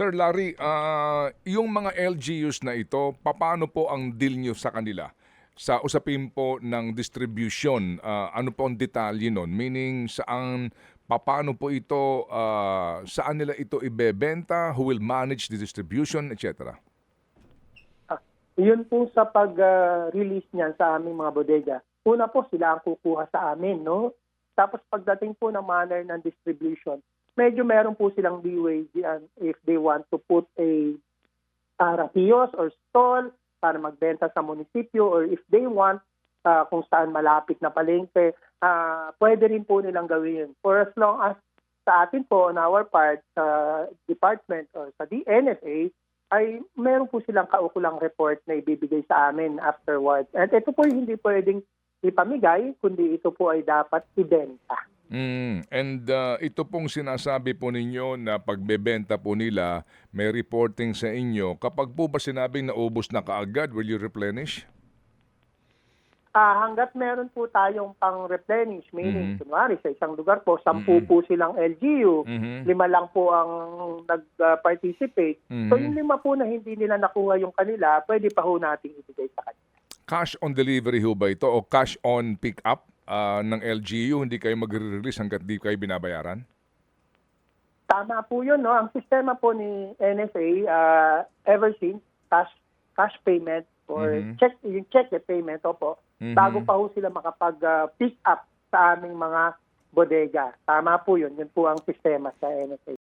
Sir Larry, ah, yung mga LGUs na ito, paano po ang deal nyo sa kanila? Sa usapin po ng distribution, ah, ano po ang detalye nun? Meaning, saan, paano po ito, ah, saan nila ito ibebenta, who will manage the distribution, etc. Ah, yun po sa pag-release niyan sa aming mga bodega. Una po, sila ang kukuha sa amin, no? Tapos pagdating po ng manner ng distribution, medyo meron po silang leeway diyan if they want to put a uh, kiosk or stall para magbenta sa munisipyo or if they want ah, kung saan malapit na palengke, ah, pwede rin po nilang gawin yun. For as long as sa atin po, on our part, sa department or sa DNFA, ay meron po silang kaukulang report na ibibigay sa amin afterwards. At ito po hindi pwedeng ipamigay, kundi ito po ay dapat ibenta. Mm, and ah, ito pong sinasabi po ninyo na pagbebenta po nila, may reporting sa inyo. Kapag po ba sinabing naubos na kaagad, will you replenish? Ah, hanggat meron po tayong pang-replenish, meaning, Mhm. kunwari, sa isang lugar po, sampu po silang LGU, Mhm. lima lang po ang nag-participate. So, Mhm. yung lima po na hindi nila nakuha yung kanila, pwede pa ho nating ibigay sa kanila. Cash on delivery ho ba ito o cash on pick up ah, ng LGU? Hindi kayo magre-release hanggat di kayo binabayaran? Tama po yun, no? Ang sistema po ni NSA, ah, ever since, cash cash payment or Mhm. check yung check the payment, opo, Mhm. bago pa ho sila makapag-pick up sa aming mga bodega. Tama po yun. Yun po ang sistema sa NSA.